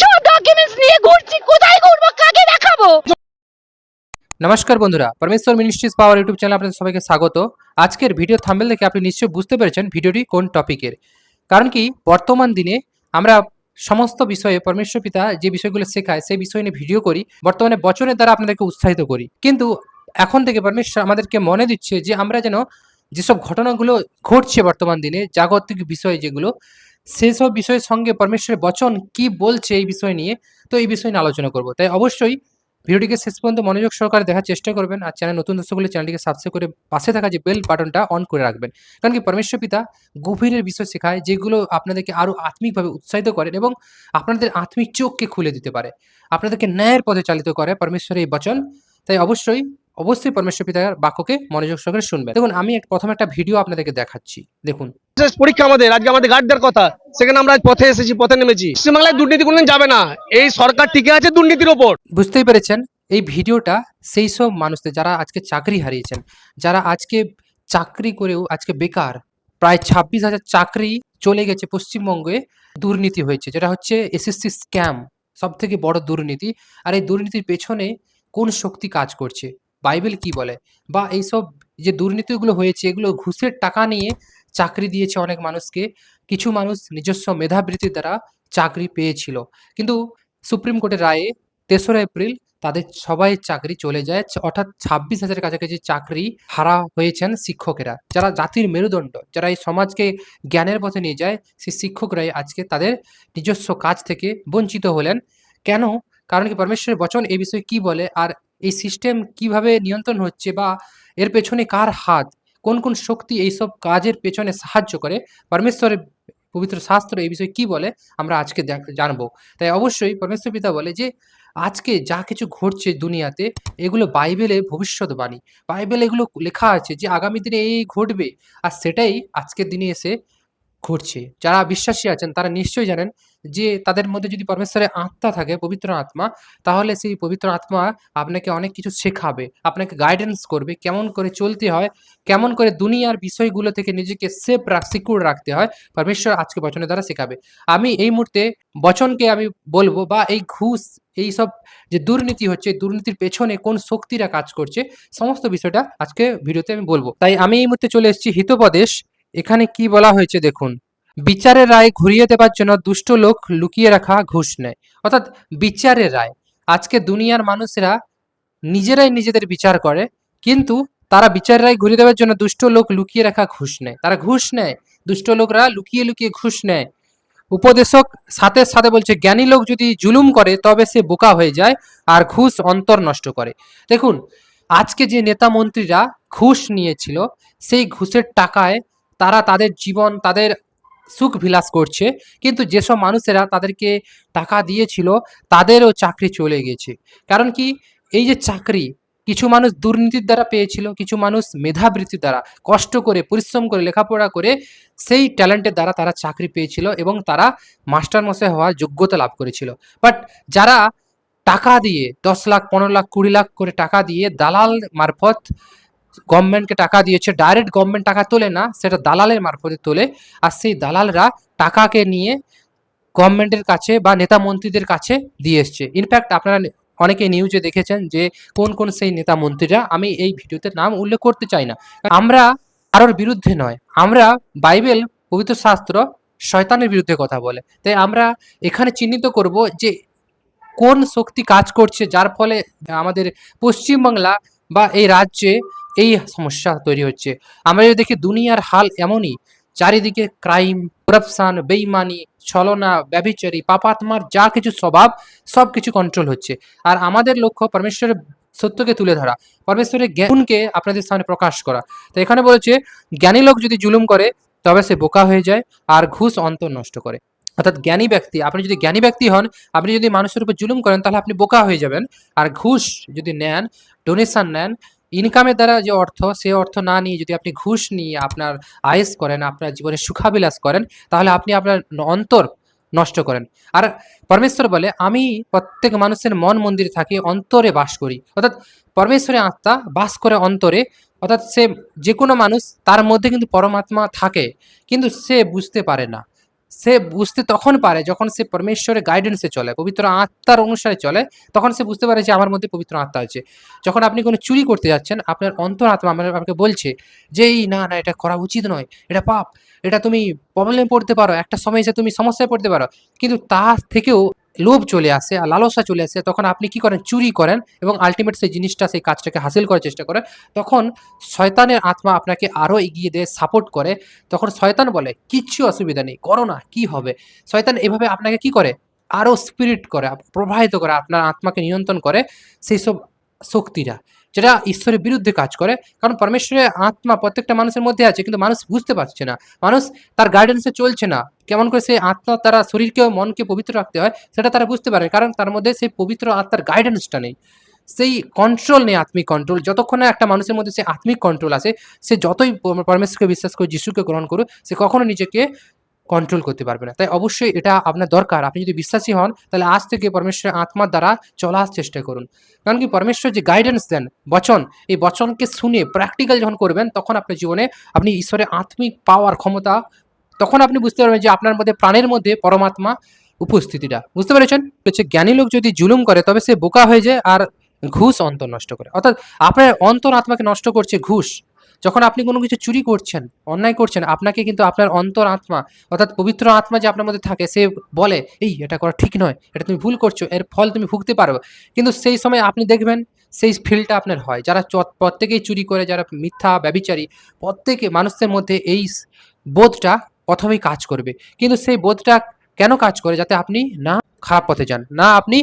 সব ডকুমেন্টস নিয়ে ঘুরছি, কোথায় ঘুরবো, কাকে দেখাবো? নমস্কার বন্ধুরা, পরমেশ্বর মিনিস্ট্রিজ পাওয়ার ইউটিউব চ্যানেল আপনাদের সবাইকে স্বাগত। আজকের ভিডিও থাম্বেল দেখে আপনি নিশ্চয়ই বুঝতে পেরেছেন ভিডিওটি কোন টপিকের কারণ কি, বর্তমান দিনে আমরা সমস্ত বিষয়ে পরমেশ্বর পিতা যে বিষয়গুলো শেখায় সেই বিষয় নিয়ে ভিডিও করি, বর্তমানে বচনের দ্বারা আপনাদেরকে উৎসাহিত করি। কিন্তু এখন থেকে পরমেশ্বর আমাদেরকে মনে দিচ্ছে যে আমরা যেন যেসব ঘটনাগুলো ঘটছে বর্তমান দিনে, জাগতিক বিষয় যেগুলো সেসব বিষয়ের সঙ্গে পরমেশ্বরের বচন কি বলছে এই বিষয় নিয়ে, তো এই বিষয় নিয়ে আলোচনা করব। তাই অবশ্যই ভিডিওটিকে শেষ পর্যন্ত মনোযোগ সহকারে দেখার চেষ্টা করবেন আর চ্যানেল নতুন দর্শক হলে চ্যানেলটিকে সাবস্ক্রাইব করে পাশে থাকা যে বেল বাটনটা অন করে রাখবেন। কারণ কি পরমেশ্বর পিতা গভীরের বিষয় শেখায়, যেগুলো আপনাদেরকে আরও আত্মিকভাবে উৎসাহিত করেন এবং আপনাদের আত্মিক চোখকে খুলে দিতে পারে। আপনাদেরকে ন্যায়ের পথে চালিত করে পরমেশ্বরের এই বচন। তাই অবশ্যই অবশ্যই পরমেশ্বর পিতার বাক্যকে মনোযোগ সহকারে শুনবেন। দেখুন আমি প্রথমে একটা ভিডিও আপনাদেরকে দেখাচ্ছি। দেখুন। পরীক্ষা আমাদের। আজকে আমাদের গার্ড দেওয়ার কথা। সেখানে আমরা আজ পথে এসেছি পথে নেমেছি। পশ্চিমবাংলায় দুর্নীতি কোনদিন যাবে না। এই সরকার টিকে আছে দুর্নীতির ওপর। বুঝতেই পেরেছেন? এই ভিডিওটা সেই সব মানুষদের যারা আজকে চাকরি হারিয়েছেন যারা আজকে চাকরি করেও আজকে বেকার প্রায় ছাব্বিশ হাজার চাকরি চলে গেছে পশ্চিমবঙ্গে দুর্নীতি হয়েছে। যেটা হচ্ছে এসএসসি স্ক্যাম সব থেকে বড় দুর্নীতি। আর এই দুর্নীতির পেছনে কোন শক্তি কাজ করছে? বাইবেল কি বলে? বা এইসব যে দুর্নীতিগুলো হয়েছে, এগুলো ঘুষের টাকা নিয়ে চাকরি দিয়েছে অনেক মানুষকে। কিছু মানুষ নিজস্ব মেধাবৃত্তির দ্বারা চাকরি পেয়েছিল। কিন্তু সুপ্রিম কোর্টের রায়ে তেসরা এপ্রিল তাদের সবাই চাকরি চলে যায়। অর্থাৎ ছাব্বিশ হাজারের কাছাকাছি চাকরি হারা হয়েছেন শিক্ষকেরা। যারা জাতির মেরুদণ্ড, যারা এই সমাজকে জ্ঞানের পথে নিয়ে যায়, সেই শিক্ষকরাই আজকে তাদের নিজস্ব কাজ থেকে বঞ্চিত হলেন। কেন? কারণ কি, পরমেশ্বরের বচন এই বিষয়ে কি বলে? আর এই সিস্টেম কীভাবে নিয়ন্ত্রণ হচ্ছে বা এর পেছনে কার হাত? কোন কোন শক্তি এইসব কাজের পেছনে সাহায্য করে? পরমেশ্বরের পবিত্র শাস্ত্র এই বিষয়ে কি বলে? আমরা আজকে জানব। তাই অবশ্যই পরমেশ্বর পিতা বলে যে, আজকে যা কিছু ঘটছে দুনিয়াতে, এগুলো বাইবেলে ভবিষ্যৎবাণী। বাইবেলে এগুলো লেখা আছে যে, আগামী দিনে এই ঘটবে। আর সেটাই আজকের দিনে এসে ঘটছে যারা বিশ্বাসী আছেন, তারা নিশ্চয়ই জানেন যে তাদের মধ্যে যদি পরমেশ্বরের আত্মা থাকে, পবিত্র আত্মা, তাহলে সেই পবিত্র আত্মা আপনাকে অনেক কিছু শেখাবে, আপনাকে গাইডেন্স করবে, কেমন করে চলতে হয়, কেমন করে দুনিয়ার বিষয়গুলো থেকে নিজেকে সেফ রাখ সিকিউর রাখতে হয়, পরমেশ্বর আজকে বচনের দ্বারা শেখাবে। আমি এই মুহূর্তে বচনকে আমি বলব বা এই ঘুষ, এই সব যে দুর্নীতি হচ্ছে দুর্নীতির পেছনে কোন শক্তিরা কাজ করছে, সমস্ত বিষয়টা আজকে ভিডিওতে আমি বলব। তাই আমি এই মুহূর্তে চলে এসেছি হিতোপদেশ এখানে কি বলা হয়েছে দেখুন। বিচারের রায় ঘুরিয়ে দেবার জন্য দুষ্ট লোক লুকিয়ে রাখা ঘুষ নেয়। অর্থাৎ বিচারের রায়। আজকে দুনিয়ার মানুষেরা নিজেরাই নিজেদের বিচার করে, কিন্তু তারা বিচারের রায় ঘুরিয়ে দেওয়ার জন্য দুষ্ট লোক লুকিয়ে রাখা ঘুষ নেয়। তারা ঘুষ নেয়। দুষ্ট লোকরা লুকিয়ে লুকিয়ে ঘুষ নেয়। উপদেশক সাথে সাথে বলছে, জ্ঞানী লোক যদি জুলুম করে, তবে সে বোকা হয়ে যায় আর ঘুষ অন্তর নষ্ট করে। দেখুন, আজকে যে নেতা মন্ত্রীরা ঘুষ নিয়েছিল, সেই ঘুষের টাকায় তারা তাদের জীবন, তাদের সুখ বিলাস করছে। কিন্তু যেসব মানুষেরা তাদেরকে টাকা দিয়েছিল, তাদেরও চাকরি চলে গেছে। কারণ কি? এই যে চাকরি, কিছু মানুষ দুর্নীতির দ্বারা পেয়েছিল, কিছু মানুষ মেধাবৃত্তির দ্বারা, কষ্ট করে, পরিশ্রম করে, লেখাপড়া করে সেই ট্যালেন্টের দ্বারা তারা চাকরি পেয়েছিল এবং তারা মাস্টার মশাই হওয়ার যোগ্যতা লাভ করেছিল। বাট যারা টাকা দিয়ে, দশ লাখ, পনেরো লাখ, কুড়ি লাখ করে টাকা দিয়ে দালাল মারফত গভর্নমেন্টকে টাকা দিয়েছে, ডাইরেক্ট গভর্নমেন্ট টাকা তোলে না, সেটা দালালের মারফতে তোলে। আর সেই দালালরা টাকাকে নিয়ে গভর্নমেন্টের কাছে বা নেতা মন্ত্রীদের কাছে দিয়ে এসছে। ইনফ্যাক্ট আপনারা অনেকে নিউজে দেখেছেন যে কোন কোন সেই নেতা মন্ত্রীরা, আমি এই ভিডিওতে নাম উল্লেখ করতে চাই না। আমরা কারোর বিরুদ্ধে নয়, আমরা বাইবেল পবিত্র শাস্ত্র শয়তানের বিরুদ্ধে কথা বলে। তাই আমরা এখানে চিহ্নিত করব যে কোন শক্তি কাজ করছে, যার ফলে আমাদের পশ্চিমবাংলা বা এই রাজ্যে এই সমস্যা তৈরি হচ্ছে। আমরা যদি দেখি দুনিয়ার হাল এমনই, চারিদিকে ক্রাইম করাপশন বেইমানি, ছলনা, ব্যভিচারী, পাপাত্মার যা কিছু স্বভাব সব কিছু কন্ট্রোল হচ্ছে। আর আমাদের লক্ষ্য পরমেশ্বরের সত্যকে তুলে ধরা, পরমেশ্বরের জ্ঞানকে আপনাদের সামনে প্রকাশ করা। তো এখানে বলেছে, জ্ঞানী লোক যদি জুলুম করে, তবে সে বোকা হয়ে যায় আর ঘুষ অন্তর নষ্ট করে। অর্থাৎ জ্ঞানী ব্যক্তি, আপনি যদি জ্ঞানী ব্যক্তি হন, আপনি যদি মানুষের উপর জুলুম করেন, তাহলে আপনি বোকা হয়ে যাবেন। আর ঘুষ যদি নেন ডোনেশন নেন ইনকামের দ্বারা যে অর্থ, সে অর্থ না নিয়ে যদি আপনি ঘুষ নিয়ে আপনার আয়েস করেন, আপনার জীবনে সুখাবিলাস করেন, তাহলে আপনি আপনার অন্তর নষ্ট করেন। আর পরমেশ্বর বলে, আমি প্রত্যেক মানুষের মন মন্দিরে থাকি, অন্তরে বাস করি। অর্থাৎ পরমেশ্বরের আত্মা বাস করে অন্তরে, অর্থাৎ সে যে কোনো মানুষ, তার মধ্যে কিন্তু পরমাত্মা থাকে, কিন্তু সে বুঝতে পারে না। সে বুঝতে তখন পারে, যখন সে পরমেশ্বরের গাইডেন্সে চলে, পবিত্র আত্মার অনুসারে চলে, তখন সে বুঝতে পারে যে আমার মধ্যে পবিত্র আত্মা আছে। যখন আপনি কোনো চুরি করতে যাচ্ছেন, আপনার অন্তর আত্মা আপনাকে বলছে যে, এই না না, এটা করা উচিত নয়, এটা পাপ, এটা তুমি প্রবলেমে পড়তে পারো, একটা সময় এসে তুমি সমস্যায় পড়তে পারো। কিন্তু তার থেকেও লোভ চলে আসে আর লালসা চলে আসে, তখন আপনি কি করেন? চুরি করেন এবং আলটিমেট সেই জিনিসটা, সেই কাজটাকে হাসিল করার চেষ্টা করেন। তখন শয়তানের আত্মা আপনাকে আরও এগিয়ে দেয় সাপোর্ট করে। তখন শয়তান বলে, কিচ্ছু অসুবিধা নেই, করো না, কী হবে? শয়তান এভাবে আপনাকে কি করে? আরও স্পিরিট করে, প্রবাহিত করে, আপনার আত্মাকে নিয়ন্ত্রণ করে সেই সব শক্তিরা। যেটা ঈশ্বরের বিরুদ্ধে কাজ করে। কারণ পরমেশ্বরের আত্মা প্রত্যেকটা মানুষের মধ্যে আছে, কিন্তু মানুষ বুঝতে পারছে না। মানুষ তার গাইডেন্সে চলছে না। কেমন করে সেই আত্মা তারা শরীরকে ও মনকে পবিত্র রাখতে হয়, সেটা তারা বুঝতে পারে কারণ তার মধ্যে সেই পবিত্র আত্মার গাইডেন্সটা নেই। সেই কন্ট্রোল নেই আত্মিক কন্ট্রোল যতক্ষণ না একটা মানুষের মধ্যে সেই আত্মিক কন্ট্রোল আসে সে যতই পরমেশ্বরকে বিশ্বাস করে, যিশুকে গ্রহণ করুক, সে কখনো নিজেকে কন্ট্রোল করতে পারবে না। তাই অবশ্যই এটা আপনার দরকার। আপনি যদি বিশ্বাসী হন, তাহলে আজ থেকে পরমেশ্বরের আত্মার দ্বারা চলার চেষ্টা করুন। কারণ কি? পরমেশ্বর যে গাইডেন্স দেন, বচন, এই বচনকে শুনে প্র্যাকটিক্যাল যখন করবেন, তখন আপনার জীবনে আপনি ঈশ্বরের আত্মিক পাওয়ার ক্ষমতা, তখন আপনি বুঝতে পারবেন যে আপনার মধ্যে, প্রাণের মধ্যে পরমাত্মা উপস্থিতিটা। বুঝতে পেরেছেন? হচ্ছে জ্ঞানী লোক যদি জুলুম করে, তবে সে বোকা হয়ে যায় আর ঘুষ অন্তর নষ্ট করে। অর্থাৎ আপনার অন্তর আত্মাকে নষ্ট করছে ঘুষ। যখন আপনি কোনো কিছু চুরি করছেন, অন্যায় করছেন, আপনাকে কিন্তু আপনার অন্তর আত্মা, অর্থাৎ পবিত্র আত্মা যে আপনার মধ্যে থাকে, সে বলে, এই, এটা করা ঠিক নয়, এটা তুমি ভুল করছ, এর ফল তুমি ভুগতে পারো। কিন্তু সেই সময় আপনি দেখবেন, সেই ফিলটা আপনার হয়। যারা প্রত্যেকেই চুরি করে, যারা মিথ্যা, ব্যবিচারী, প্রত্যেকে মানুষের মধ্যে এই বোধটা প্রথমেই কাজ করবে। কিন্তু সেই বোধটা কেন কাজ করে? যাতে আপনি না খারাপ পথে যান। না আপনি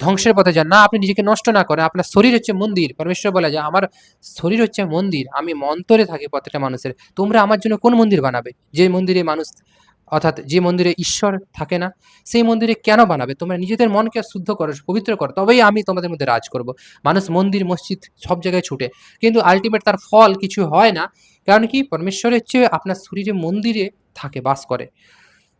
ধ্বংসের পথে যান। না, আপনি নিজেকে নষ্ট না করেন। আপনার শরীর হচ্ছে মন্দির। পরমেশ্বর বলে যে, আমার শরীর হচ্ছে মন্দির। আমি মন্তরে থাকি প্রত্যেকটা মানুষের। তোমরা আমার জন্য কোন মন্দির বানাবে? যে মন্দিরে মানুষ, অর্থাৎ যে মন্দিরে ঈশ্বর থাকে না, সেই মন্দিরে কেন বানাবে? তোমরা নিজেদের মনকে শুদ্ধ করো, পবিত্র করো। তবেই আমি তোমাদের মধ্যে রাজ করব। মানুষ মন্দির, মসজিদ সব জায়গায় ছুটে। কিন্তু আলটিমেট তার ফল কিছু হয় না। কারণ কি? পরমেশ্বর হচ্ছে আপনার শরীরে মন্দিরে থাকে, বাস করে।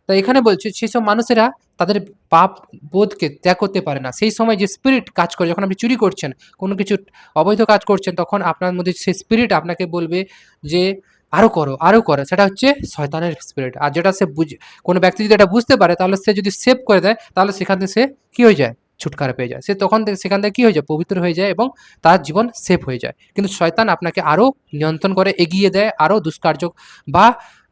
তো এখানে বলছে, সেসব মানুষেরা তাদের পাপ বোধকে ত্যাগ করতে পারে না। সেই সময় যে স্পিরিট কাজ করে, যখন আপনি চুরি করছেন, কোনো কিছু অবৈধ কাজ করছেন, তখন আপনার মধ্যে সেই স্পিরিট আপনাকে বলবে যে আরও করো আরও করো। সেটা হচ্ছে শয়তানের স্পিরিট আর যেটা সে বুঝ, কোনো ব্যক্তি যদি এটা বুঝতে পারে, তাহলে সে যদি সেভ করে দেয়, তাহলে সেখান থেকে সে কী হয়ে যায়? ছুটকারা পেয়ে যায়। সে তখন থেকে, সেখান থেকে কী হয়ে যায়? পবিত্র হয়ে যায় এবং তার জীবন সেভ হয়ে যায়। কিন্তু শয়তান আপনাকে আরও নিয়ন্ত্রণ করে, এগিয়ে দেয় আরও দুষ্কার্য বা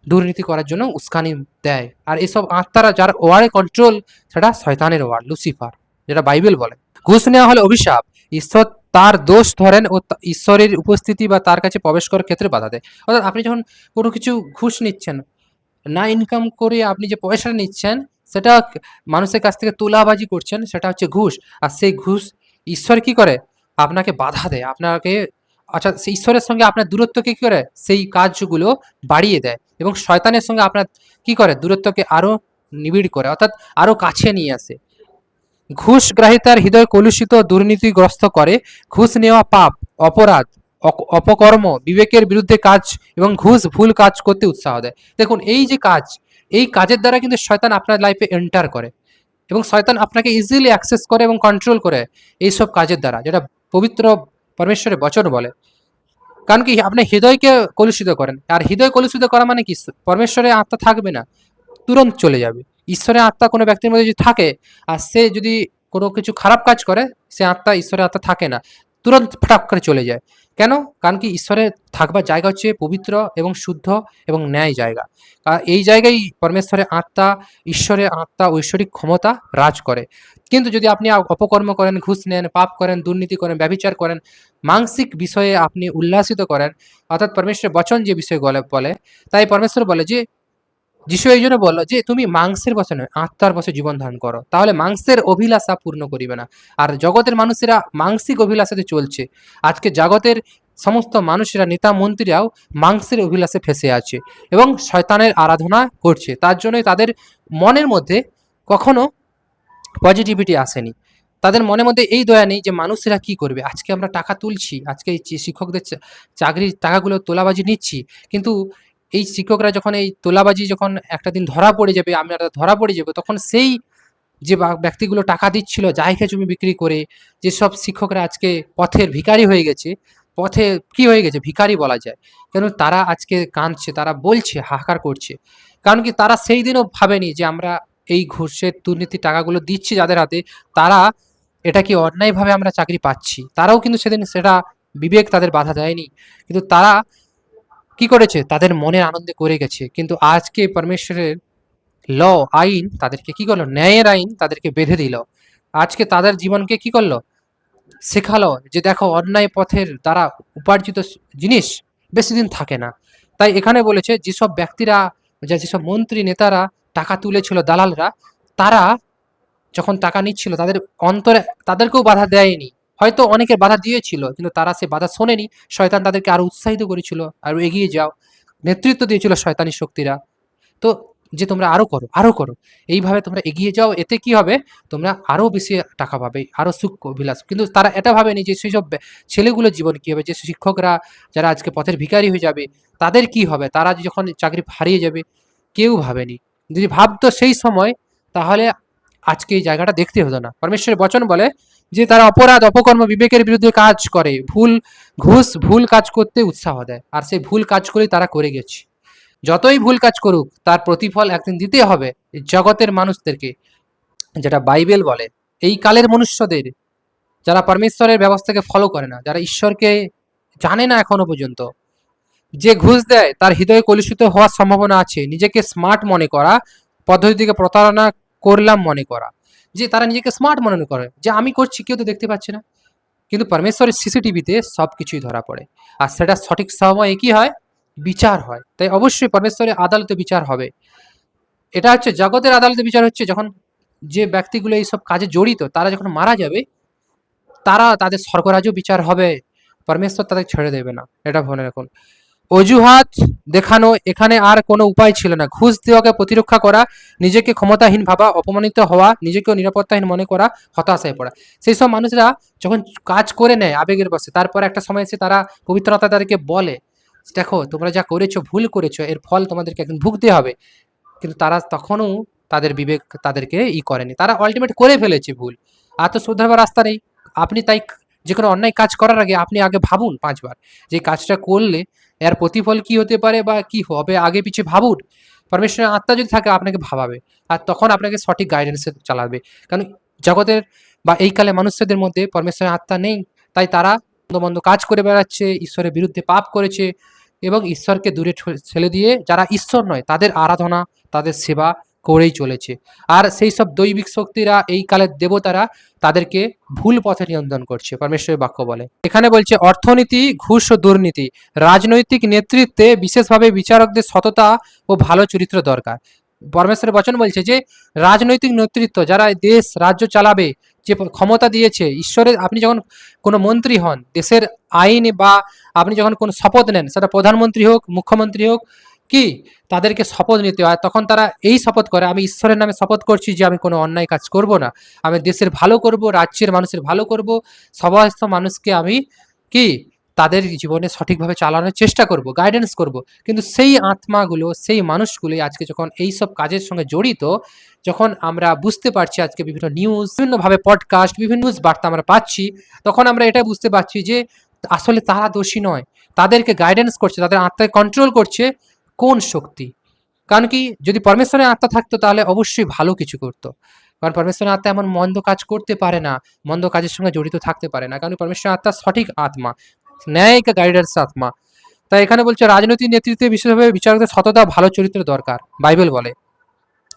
দুর্নীতি করার জন্য উস্কানি দেয়। আর এসব আত্মারা যার ওয়ারে কন্ট্রোল সেটা শয়তানের ওয়ার লুসিফার যেটা বাইবেল বলে। ঘুষ নেওয়া হলে অভিশাপ, ঈশ্বর তার দোষ ধরেন ও ঈশ্বরের উপস্থিতি বা তার কাছে প্রবেশ করার ক্ষেত্রে বাধা দেয়। অর্থাৎ আপনি যখন কোনো কিছু ঘুষ নিচ্ছেন, না ইনকাম করে আপনি যে পয়সাটা নিচ্ছেন, সেটা মানুষের কাছ থেকে তোলাবাজি করছেন, সেটা হচ্ছে ঘুষ। আর সেই ঘুষ ঈশ্বর কি করে? আপনাকে বাধা দেয়। আপনাকে আচ্ছা সেই ঈশ্বরের সঙ্গে আপনার দূরত্বকে কি করে? সেই কাজগুলো বাড়িয়ে দেয় এবং শয়তানের সঙ্গে আপনার কি করে? দূরত্বকে আরও নিবিড় করে, অর্থাৎ আরও কাছে নিয়ে আসে। ঘুষ গ্রাহিতার হৃদয় কলুষিত, দুর্নীতিগ্রস্ত করে। ঘুষ নেওয়া পাপ, অপরাধ অপকর্ম, বিবেকের বিরুদ্ধে কাজ এবং ঘুষ ভুল কাজ করতে উৎসাহ দেয়। দেখুন, এই যে কাজ, এই কাজের দ্বারা কিন্তু শয়তান আপনার লাইফে এন্টার করে এবং শয়তান আপনাকে ইজিলি অ্যাক্সেস করে এবং কন্ট্রোল করে। এইসব কাজের দ্বারা, যেটা পবিত্র পরমেশ্বরের বচন বলে। কারণ কি, আপনি হৃদয়কে কলুষিত করেন। আর হৃদয় কলুষিত করা মানে কি? পরমেশ্বরের আত্মা থাকবে না, তুরন্ত চলে যাবে। ঈশ্বরের আত্মা কোনো ব্যক্তির মধ্যে যদি থাকে, আর সে যদি কোনো কিছু খারাপ কাজ করে, সে আত্মা, ঈশ্বরের আত্মা থাকে না, তুরন্ত ফটাক করে চলে যায়। কেন? কারণ কি ঈশ্বরের থাকবার জায়গা হচ্ছে পবিত্র এবং শুদ্ধ এবং ন্যায় জায়গা। এই জায়গায় পরমেশ্বরের আত্মা, ঈশ্বরের আত্মা, ঐশ্বরিক ক্ষমতা রাজ করে। কিন্তু যদি আপনি অপকর্ম করেন, ঘুষ নেন, পাপ করেন, দুর্নীতি করেন ব্যবিচার করেন, মানসিক বিষয়ে আপনি উল্লাসিত করেন, অর্থাৎ পরমেশ্বরের বচন যে বিষয়ে বলে বলে, তাই পরমেশ্বর বলে যে যিশু এই জন্য বলল যে, তুমি মাংসের বসে নয় আত্মার বসে জীবন ধারণ করো। তাহলে মাংসের অভিলাষা পূর্ণ করিবে না। আর জগতের মানুষেরা মাংসিক অভিলাষাতে চলছে। আজকে জগতের সমস্ত মানুষেরা নেতা মন্ত্রীরাও মাংসের অভিলাষে ফেসে আছে এবং শয়তানের আরাধনা করছে। তার জন্যই তাদের মনের মধ্যে কখনো পজিটিভিটি আসেনি। তাদের মনের মধ্যে এই দয়া নেই যে, মানুষেরা কি করবে? আজকে আমরা টাকা তুলছি, আজকে শিক্ষকদের চাকরির টাকাগুলো তোলাবাজি নিচ্ছি। কিন্তু এই শিক্ষকরা যখন এই তোলাবাজি যখন একটা দিন ধরা পড়ে যাবে, আমরা ধরা পড়ে যাবে, তখন সেই যে ব্যক্তিগুলো টাকা দিচ্ছিল জায়গা জমি বিক্রি করে যেসব শিক্ষকরা আজকে পথের ভিখারি হয়ে গেছে, পথে কি হয়ে গেছে? ভিখারি বলা যায়। কেন তারা আজকে কাঁদছে, তারা বলছে, হাহাকার করছে। কারণ কি তারা সেই দিনও ভাবেনি যে আমরা এই ঘুষের দুর্নীতি টাকাগুলো দিচ্ছি যাদের হাতে, তারা এটা কি অন্যায়ভাবে আমরা চাকরি পাচ্ছি। তারাও কিন্তু সেদিন সেটা বিবেক তাদের বাধা দেয়নি। কিন্তু তারা কি করেছে? তাদের মনের আনন্দে করে গেছে। কিন্তু আজকে পরমেশ্বরের ল, আইন তাদেরকে কি করল? ন্যায়ের আইন তাদেরকে বেঁধে দিল। আজকে তাদের জীবনকে কি করল? শেখালো যে দেখো, অন্যায় পথের দ্বারা উপার্জিত জিনিস বেশি দিন থাকে না। তাই এখানে বলেছে, যেসব ব্যক্তিরা, যে যেসব মন্ত্রী, নেতারা টাকা তুলেছিল, দালালরা, তারা যখন টাকা নিচ্ছিল, তাদের অন্তরে, তাদেরকেও বাধা দেয়নি। হয়তো অনেকের বাধা দিয়েছিল, কিন্তু তারা সে বাধা শোনেনি। শয়তান তাদেরকে আরও উৎসাহিত করেছিল, আরও এগিয়ে যাও। নেতৃত্ব দিয়েছিল শয়তানি শক্তিরা। তো যে তোমরা আরও করো আরও করো। এইভাবে তোমরা এগিয়ে যাও, এতে কি হবে? তোমরা আরও বেশি টাকা পাবে, আরও সুখ বিলাস কিন্তু তারা এটা ভাবেনি যে সেই সব ছেলেগুলোর জীবন কি হবে? যে শিক্ষকরা যারা আজকে পথের ভিখারি হয়ে যাবে, তাদের কি হবে? তারা যখন চাকরি হারিয়ে যাবে, কেউ ভাবেনি। যদি ভাবতো সেই সময়, তাহলে আজকে এই জায়গাটা দেখতে হতো না। পরমেশ্বরের বচন বলে যে তারা অপরাধ, অপকর্ম, বিবেকের বিরুদ্ধে কাজ করে, ভুল, ঘুষ, ভুল কাজ করতে উৎসাহ দেয়। আর সেই ভুল কাজ করেই তারা করে গেছে। যতই ভুল কাজ করুক, তার প্রতিফল একদিন দিতে হবে জগতের মানুষদেরকে, যেটা বাইবেল বলে। এই কালের মনুষ্যদের, যারা পরমেশ্বরের ব্যবস্থাকে ফলো করে না, যারা ঈশ্বরকে জানে না এখনও পর্যন্ত, যে ঘুষ দেয়, তার হৃদয়ে কলুষিত হওয়ার সম্ভাবনা আছে। নিজেকে স্মার্ট মনে করা, পদ্ধতিকে প্রতারণা করলাম মনে করা। যে তারা নিজেকে স্মার্ট মনে করে যে আমি করছি, কেউ তো দেখতে পাচ্ছে না। কিন্তু পরমেশ্বরের সিসিটিভিতে সব কিছুই ধরা পড়ে। আর সেটা সঠিক সময়ে কি হয়? বিচার হয়। তাই অবশ্যই পরমেশ্বরের আদালতে বিচার হবে। এটা হচ্ছে, জগতের আদালতে বিচার হচ্ছে যখন যে ব্যক্তিগুলো এইসব কাজে জড়িত, তারা যখন মারা যাবে, তারা তাদের স্বর্গরাজও বিচার হবে। পরমেশ্বর তাদের ছেড়ে দেবে না। এটা মনে রাখুন। অজুহাত দেখানো এখানে আর কোনো উপায় ছিল না। ঘুষ দেওয়াকে প্রতিরক্ষা করা, নিজেকে ক্ষমতাহীন ভাবা, অপমানিত হওয়া, নিজেকেও নিরাপত্তাহীন মনে করা, হতাশায় পড়া। সেই সব মানুষরা যখন কাজ করে নেয় আবেগের বসে তারপর একটা সময় এসে তারা পবিত্রতা তাদেরকে বলে, দেখো, তোমরা যা করেছ, ভুল করেছ, এর ফল তোমাদেরকে একদিন ভুগতে হবে। কিন্তু তারা তখনও তাদের বিবেক তাদেরকে ই করেনি। তারা আলটিমেট করে ফেলেছে ভুল। তো শুধরাবার রাস্তা নেই। আপনি তাই যে কোনো অন্যায় কাজ করার আগে আপনি আগে ভাবুন পাঁচবার যে কাজটা করলে এর প্রতিফল কি হতে পারে বা কি হবে, আগে পিছিয়ে ভাবুন। পরমেশ্বরের আত্মা যদি থাকে, আপনাকে ভাবাবে। আর তখন আপনাকে সঠিক গাইডেন্সে চালাবে। কারণ জগতের বা এই কালে মানুষদের মধ্যে পরমেশ্বরের আত্মা নেই। তাই তারা মন্দ কাজ করে বেড়াচ্ছে, ঈশ্বরের বিরুদ্ধে পাপ করেছে এবং ঈশ্বরকে দূরে ছেলে দিয়ে, যারা ঈশ্বর নয়, তাদের আরাধনা, তাদের সেবা করেই চলেছে। আর সেই সব দৈবিক শক্তিরা, এই কালের দেবতারা তাদেরকে ভুল পথে নিয়ন্ত্রণ করছে, পরমেশ্বরের বাক্য বলে। এখানে বলছে, অর্থনীতি, ঘুষ ও দুর্নীতি, রাজনৈতিক নেতৃত্বে বিশেষভাবে বিচারকদের সততা ও ভালো চরিত্র দরকার। পরমেশ্বরের বচন বলছে যে, রাজনৈতিক নেতৃত্ব যারা দেশ, রাজ্য চালাবে, যে ক্ষমতা দিয়েছে, ঈশ্বরের, আপনি যখন কোনো মন্ত্রী হন, দেশের আইন বা আপনি যখন কোনো শপথ নেন, সেটা প্রধানমন্ত্রী হোক, মুখ্যমন্ত্রী হোক কি? তাদেরকে শপথ নিতে হয়। তখন তারা এই শপথ করে, আমি ঈশ্বরের নামে শপথ করছি যে আমি কোনো অন্যায় কাজ করব না। আমি দেশের ভালো করব, রাজ্যের মানুষের ভালো করব। সমস্ত মানুষকে আমি কি? তাদের জীবনে সঠিকভাবে চালানোর চেষ্টা করব গাইডেন্স করব। কিন্তু সেই আত্মাগুলো, সেই মানুষগুলোই আজকে যখন এই সব কাজের সঙ্গে জড়িত, যখন আমরা বুঝতে পারছি আজকে বিভিন্ন নিউজ বিভিন্নভাবে পডকাস্ট বিভিন্ন নিউজ বার্তা আমরা পাচ্ছি, তখন আমরা এটা বুঝতে পারছি যে আসলে তারা দোষী নয়। তাদেরকে গাইডেন্স করছে, তাদের আত্মায় কন্ট্রোল করছে। কোন শক্তি? কারণ কি, যদি পরমেশ্বরের আত্মা থাকতো তাহলে অবশ্যই ভালো কিছু করতো। কারণ পরমেশ্বরের আত্মা এমন মন্দ কাজ করতে পারে না, মন্দ কাজের সঙ্গে জড়িত থাকতে পারে না। কারণ পরমেশ্বরের আত্মা সঠিক আত্মা, ন্যায়িক গাইডেন্স আত্মা। তাই এখানে বলছে, রাজনৈতিক নেতৃত্বে বিশেষভাবে বিচারকদের সততা ভালো চরিত্র দরকার, বাইবেল বলে।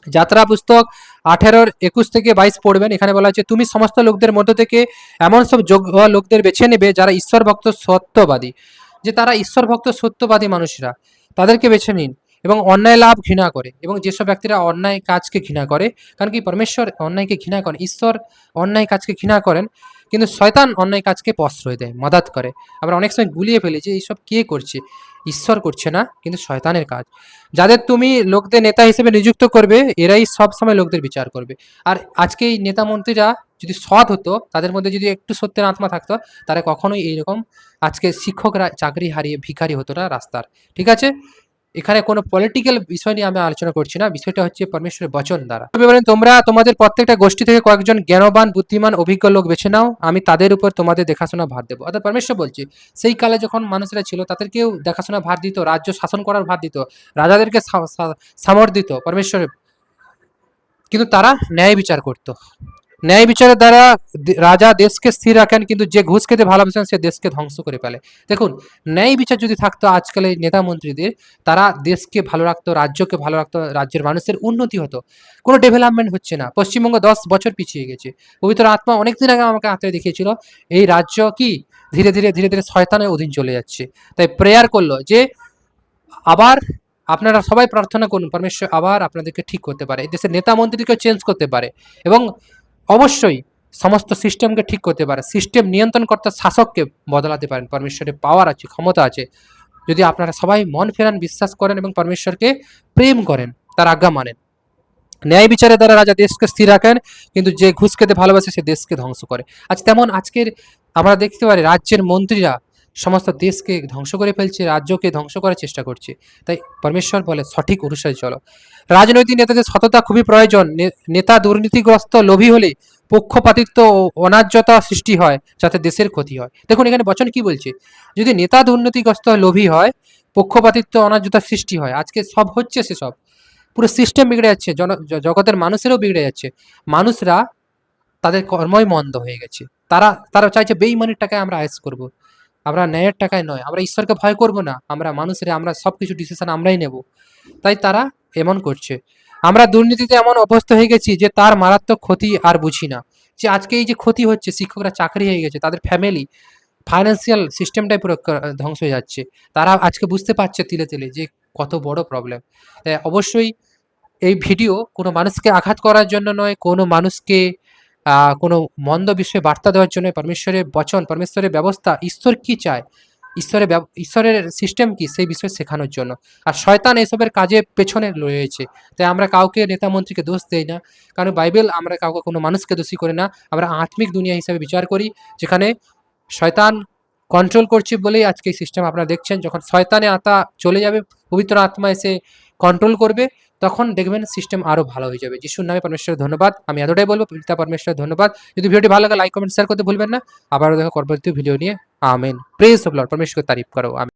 যাত্রা পুস্তক আঠেরোর একুশ থেকে বাইশ পড়বেন। এখানে বলা হচ্ছে তুমি সমস্ত লোকদের মধ্য থেকে এমন সব যোগ্য লোকদের বেছে নেবে যারা ঈশ্বর ভক্ত সত্যবাদী। যে তারা ঈশ্বর ভক্ত সত্যবাদী মানুষরা তাদেরকে বেছে নিন এবং অন্যায় লাভ ঘৃণা করে এবং যেসব ব্যক্তিরা অন্যায় কাজকে ঘৃণা করে, কারণ কি পরমেশ্বর অন্যায়কে ঘৃণা করেন, ঈশ্বর অন্যায় কাজকে ঘৃণা করেন, কিন্তু শয়তান অন্যায় কাজকে প্রশ্রয় দেয় মাদাত করে। আমরা অনেক সময় গুলিয়ে ফেলি যে এইসব কে করছে? ঈশ্বর করছে না, কিন্তু শয়তানের কাজ। যাদের তুমি লোকদের নেতা হিসেবে নিযুক্ত করবে, এরাই সব সময় লোকদের বিচার করবে। আর আজকে এই নেতা মন্ত্রীরা যদি সৎ হতো, তাদের মধ্যে যদি একটু সত্যের আত্মা থাকতো, তারা কখনোই এইরকম আজকে শিক্ষকরা চাকরি হারিয়ে, ভিখারি হতো না রাস্তার। ঠিক আছে? এখানে কোনো পলিটিক্যাল বিষয় নিয়ে আমি আলোচনা করছি না। বিষয়টা হচ্ছে পরমেশ্বরের বচন দ্বারা। বলেন, তোমরা তোমাদের প্রত্যেকটা গোষ্ঠী থেকে কয়েকজন জ্ঞানবান, বুদ্ধিমান, অভিজ্ঞ লোক বেছে নাও। আমি তাদের উপর তোমাদের দেখাশোনা ভার দেবো। অর্থাৎ পরমেশ্বর বলছে, সেই কালে যখন মানুষরা ছিল, তাদেরকেও দেখাশোনা ভার দিত, রাজ্য শাসন করার ভার দিত, রাজাদেরকে সামর দিত পরমেশ্বরের। কিন্তু তারা ন্যায় বিচার করত। ন্যায় বিচারের দ্বারা রাজা দেশকে স্থির রাখেন, কিন্তু যে ঘুষ খেতে ভালোবাসেন, সে দেশকে ধ্বংস করে ফেলে। দেখুন, ন্যায় বিচার যদি থাকতো আজকাল এই নেতা মন্ত্রীদের, তারা দেশকে ভালো রাখতো, রাজ্যকে ভালো রাখতো, রাজ্যের মানুষের উন্নতি হতো। কোনো ডেভেলপমেন্ট হচ্ছে না। পশ্চিমবঙ্গ দশ বছর পিছিয়ে গেছে। পবিত্র আত্মা অনেকদিন আগে আমাকে হাতে দেখিয়েছিল, এই রাজ্য কি? ধীরে ধীরে ধীরে ধীরে শয়তানের অধীন চলে যাচ্ছে। তাই প্রেয়ার করল যে, আবার আপনারা সবাই প্রার্থনা করুন, পরমেশ্বর আবার আপনাদেরকে ঠিক করতে পারে। দেশের নেতা মন্ত্রীকে চেঞ্জ করতে পারে। এবং অবশ্যই সমস্ত সিস্টেমকে ঠিক করতে পারে। সিস্টেম নিয়ন্ত্রণ করতে শাসককে বদলাতে পারেন। পরমেশ্বরের পাওয়ার আছে, ক্ষমতা আছে। যদি আপনারা সবাই মন ফেরান, বিশ্বাস করেন এবং পরমেশ্বরকে প্রেম করেন, তার আজ্ঞা মানেন। ন্যায় বিচারের দ্বারা রাজা দেশকে স্থির রাখেন, কিন্তু যে ঘুষ খেতে ভালোবাসে, সে দেশকে ধ্বংস করে। আজ তেমন আজকের আমরা দেখতে পারি, রাজ্যের মন্ত্রীরা সমস্ত দেশকে ধ্বংস করে ফেলছে, রাজ্যকে ধ্বংস করার চেষ্টা করছে। তাই পরমেশ্বর বলে, সঠিক অনুসারে চলো। রাজনৈতিক নেতাদের সততা খুবই প্রয়োজন। নেতা দুর্নীতিগ্রস্ত লোভী হলে পক্ষপাতিত্ব ও অনার্যতা সৃষ্টি হয়, যাতে দেশের ক্ষতি হয়। দেখুন, এখানে বচন কি বলছে? যদি নেতা দুর্নীতিগ্রস্ত লোভী হয়, পক্ষপাতিত্ব, অনার্যতা সৃষ্টি হয়, আজকে সব হচ্ছে সেসব পুরো সিস্টেম বিগড়ে যাচ্ছে, জন জগতের মানুষেরও বিগড়ে যাচ্ছে। মানুষরা তাদের কর্মই মন্দ হয়ে গেছে। তারা তারা চাইছে বেইমানির টাকায় আমরা আয়েস করব। আমরা ন্যায়ের টাকায় নয়, আমরা ঈশ্বরকে ভয় করব না। আমরা মানুষের, আমরা সব কিছু ডিসিশন আমরাই নেব। তাই তারা এমন করছে। আমরা দুর্নীতিতে এমন অভ্যস্ত হয়ে গেছি যে তার মারাত্মক ক্ষতি আর বুঝি না। যে আজকে এই যে ক্ষতি হচ্ছে, শিক্ষকরা চাকরি হয়ে গেছে, তাদের ফ্যামিলি ফাইন্যান্সিয়াল সিস্টেমটাই পুরো ধ্বংস হয়ে যাচ্ছে। তারা আজকে বুঝতে পারছে তিলে তিলে যে কত বড় প্রবলেম অবশ্যই এই ভিডিও কোনো মানুষকে আঘাত করার জন্য নয়, কোনো মানুষকে কোনো মন্দ বিষয়ে বার্তা দেওয়ার জন্য পরমেশ্বরের বচন, পরমেশ্বরের ব্যবস্থা ঈশ্বর কি চায়? ঈশ্বরের ঈশ্বরের সিস্টেম কি? সেই বিষয়ে শেখানোর জন্য। আর শয়তান এসবের কাজে পেছনে রয়েছে। তাই আমরা কাউকে নেতা মন্ত্রীকে দোষ দেই না। কারণ বাইবেল আমরা কাউকে, কোনো মানুষকে দোষী করি না। আমরা আত্মিক দুনিয়া হিসাবে বিচার করি, যেখানে শয়তান কন্ট্রোল করছে বলেই আজকে এই সিস্টেম আপনারা দেখছেন। যখন শয়তানে আতা চলে যাবে, পবিত্র আত্মা এসে কন্ট্রোল করবে তখন দেখবেন সিস্টেম আরও ভালো হয়ে যাবে। যিশুর নামে পরমেশ্বরের ধন্যবাদ। আমি এতটাই বলব, পিতা পরমেশ্বরের ধন্যবাদ। যদি ভিডিওটি ভালো লাগে লাইক কমেন্ট শেয়ার করতে ভুলবেন না। আবারও দেখো পরবর্তী ভিডিও নিয়ে। আমেন। প্রেস অফ লর্ড পরমেশ্বর তারিফ করো। আমেন।